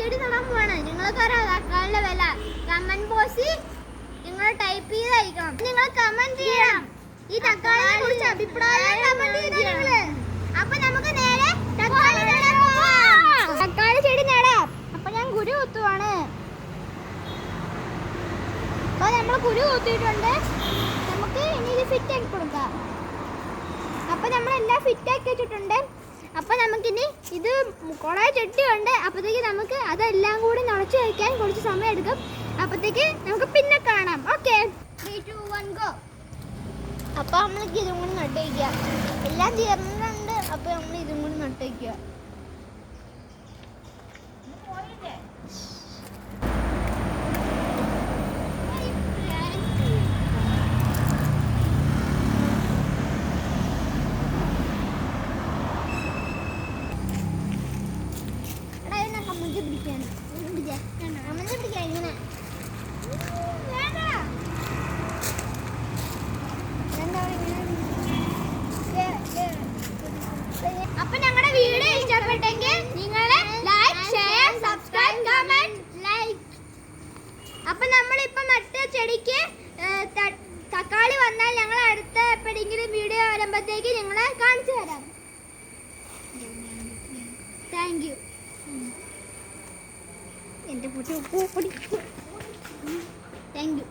ചെടി നടാൻ പോവാണ്. നിങ്ങൾക്ക് അറിയാം തക്കാളിന്റെ വില. കമന്റ് ബോക്സിൽ നിങ്ങൾ ടൈപ്പ് ചെയ്ത് അയക്കണം നിങ്ങൾ കമന്റ് ചെയ്യണം. ഈ തക്കാളിയെ കുറിച്ച് അഭിപ്രായം കമന്റ് നിങ്ങൾ? അപ്പൊ നമുക്ക് നേരെ തക്കാളി. തക്കാളി ചെടി നടാം. അപ്പൊ ഞാൻ കുരു കുത്തുവാണ്. അപ്പൊ നമ്മൾ കുരു കുത്തിയിട്ടുണ്ട്. നമുക്ക് ഇനി ഇത് ഫിറ്റ് ആക്കി കൊടുക്കാം. അപ്പൊ നമ്മൾ എല്ലാം ഫിറ്റ് ആക്കി വെച്ചിട്ടുണ്ട്. അപ്പൊ നമുക്കിനി ഇത് കുറെ ചെട്ടിയുണ്ട്. അപ്പത്തേക്ക് നമുക്ക് അതെല്ലാം കൂടി നിറച്ച് വയ്ക്കാൻ കുറച്ച് സമയം എടുക്കും. അപ്പത്തേക്ക് നമുക്ക് പിന്നെ കാണാം. ഓക്കെ അപ്പൊ നമ്മൾക്ക് ഇതും കൂടി നട്ട് വയ്ക്കുക എല്ലാം ചേർന്നിട്ടുണ്ട്. അപ്പോൾ നമ്മൾ ഇതും കൂടി നട്ട് അപ്പൊ നമ്മളിപ്പോ മറ്റേ ചെടിക്ക് തക്കാളി വന്നാൽ ഞങ്ങൾ അടുത്ത എപ്പോഴെങ്കിലും വീഡിയോ വരുമ്പോഴത്തേക്ക് ഞങ്ങളെ കാണിച്ചു തരാം. താങ്ക് യു എന്റെ പൊട്ടി താങ്ക് യു